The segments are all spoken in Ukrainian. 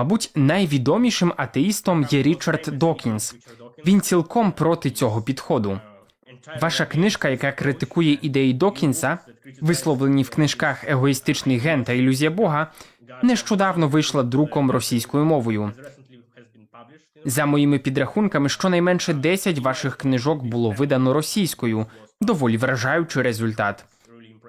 Мабуть, найвідомішим атеїстом є Річард Докінс. Він цілком проти цього підходу. Ваша книжка, яка критикує ідеї Докінса, висловлені в книжках Егоїстичний ген та ілюзія Бога, нещодавно вийшла друком російською мовою. За моїми підрахунками, щонайменше 10 ваших книжок було видано російською. Доволі вражаючий результат.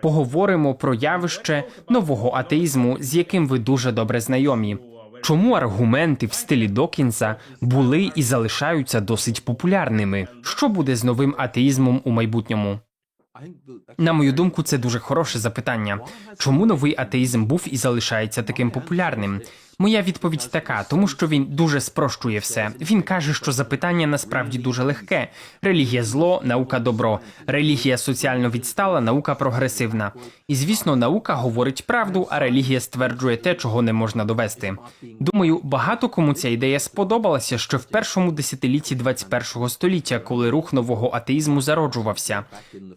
Поговоримо про явище нового атеїзму, з яким ви дуже добре знайомі. Чому аргументи в стилі Докінса були і залишаються досить популярними? Що буде з новим атеїзмом у майбутньому? На мою думку, це дуже хороше запитання. Чому новий атеїзм був і залишається таким популярним? Моя відповідь така, тому що він дуже спрощує все. Він каже, що запитання насправді дуже легке: релігія зло, наука добро, релігія соціально відстала, наука прогресивна. І звісно, наука говорить правду, а релігія стверджує те, чого не можна довести. Думаю, багато кому ця ідея сподобалася ще в першому десятилітті 21-го століття, коли рух нового атеїзму зароджувався.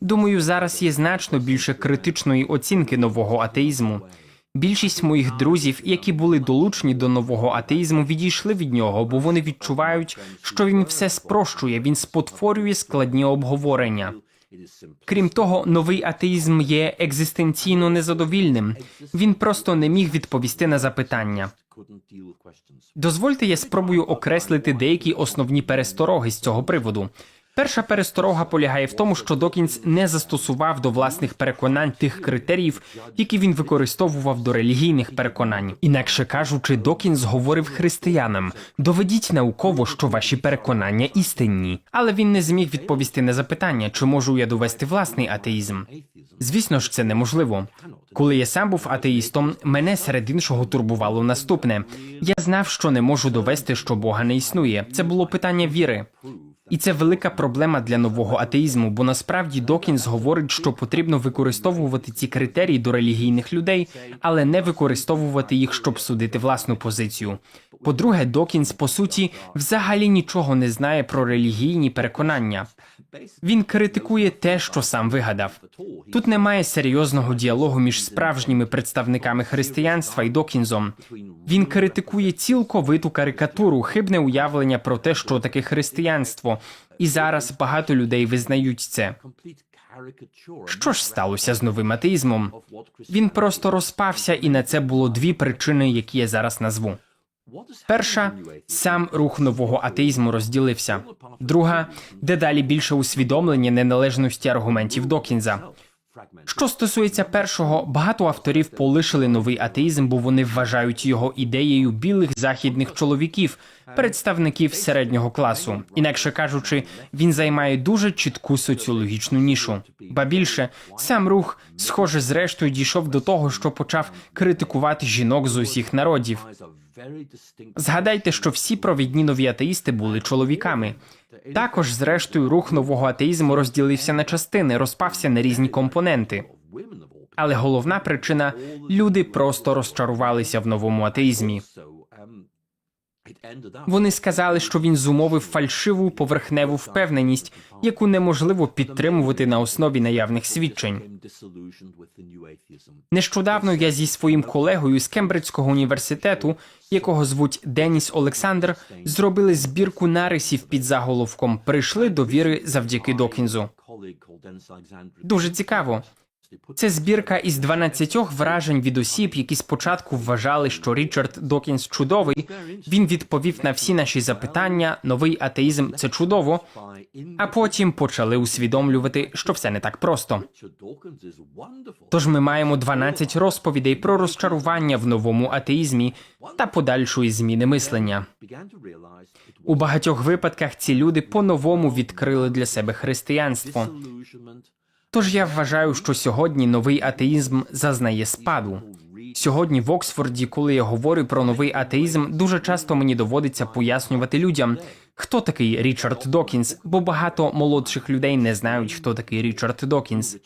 Думаю, зараз є значно більше критичної оцінки нового атеїзму. Більшість моїх друзів, які були долучені до нового атеїзму, відійшли від нього, бо вони відчувають, що він все спрощує, він спотворює складні обговорення. Крім того, новий атеїзм є екзистенційно незадовільним. Він просто не міг відповісти на запитання. Дозвольте, я спробую окреслити деякі основні перестороги з цього приводу. Перша пересторога полягає в тому, що Докінс не застосував до власних переконань тих критеріїв, які він використовував до релігійних переконань. Інакше кажучи, Докінс говорив християнам: доведіть науково, що ваші переконання істинні. Але він не зміг відповісти на запитання, чи можу я довести власний атеїзм. Звісно ж, це неможливо. Коли я сам був атеїстом, мене серед іншого турбувало наступне: я знав, що не можу довести, що Бога не існує. Це було питання віри. І це велика проблема для нового атеїзму, бо насправді Докінс говорить, що потрібно використовувати ці критерії до релігійних людей, але не використовувати їх, щоб судити власну позицію. По-друге, Докінс, по суті, взагалі нічого не знає про релігійні переконання. Він критикує те, що сам вигадав. Тут немає серйозного діалогу між справжніми представниками християнства і Докінзом. Він критикує цілковиту карикатуру, хибне уявлення про те, що таке християнство, і зараз багато людей визнають це. Що ж сталося з новим атеїзмом? Він просто розпався, і на це було дві причини, які я зараз назву. Перша сам рух нового атеїзму розділився. Друга дедалі більше усвідомлення неналежності аргументів Докінза. Що стосується першого, багато авторів полишили новий атеїзм, бо вони вважають його ідеєю білих західних чоловіків, представників середнього класу. Інакше кажучи, він займає дуже чітку соціологічну нішу. Ба більше сам рух, схоже, зрештою дійшов до того, що почав критикувати жінок з усіх народів. Згадайте, що всі провідні нові атеїсти були чоловіками. Також, зрештою, рух нового атеїзму розділився на частини, розпався на різні компоненти. Але головна причина люди просто розчарувалися в новому атеїзмі. Вони сказали, що він зумовив фальшиву поверхневу впевненість, яку неможливо підтримувати на основі наявних свідчень. Нещодавно я зі своїм колегою з Кембриджського університету, якого звуть Деніс Олександр, зробили збірку нарисів під заголовком Прийшли до віри завдяки Докінзу. Дуже цікаво. Це збірка із 12 вражень від осіб, які спочатку вважали, що Річард Докінс чудовий. Він відповів на всі наші запитання. Новий атеїзм це чудово. А потім почали усвідомлювати, що все не так просто. Тож ми маємо 12 розповідей про розчарування в новому атеїзмі та подальшої зміни мислення. У багатьох випадках ці люди по-новому відкрили для себе християнство. Тож я вважаю, що сьогодні новий атеїзм зазнає спаду. Сьогодні в Оксфорді, коли я говорю про новий атеїзм, дуже часто мені доводиться пояснювати людям, хто такий Річард Докінс, бо багато молодших людей не знають, хто такий Річард Докінс.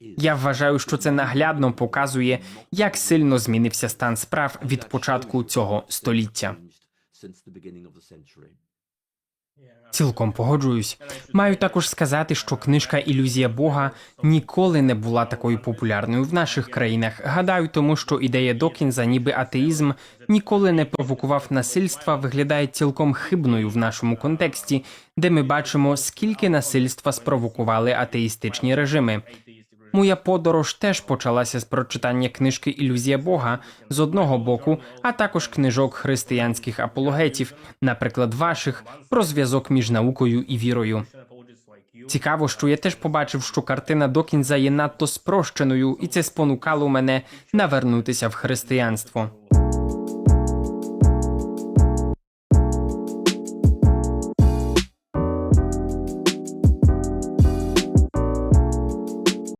Я вважаю, що це наглядно показує, як сильно змінився стан справ від початку цього століття. Цілком погоджуюсь. Маю також сказати, що книжка Ілюзія Бога ніколи не була такою популярною в наших країнах. Гадаю, тому що ідея Докінза, ніби атеїзм, ніколи не провокував насильства, виглядає цілком хибною в нашому контексті, де ми бачимо, скільки насильства спровокували атеїстичні режими. Моя подорож теж почалася з прочитання книжки Ілюзія Бога з одного боку, а також книжок християнських апологетів, наприклад, ваших, про зв'язок між наукою і вірою. Цікаво, що я теж побачив, що картина Докінза є надто спрощеною, і це спонукало мене навернутися в християнство.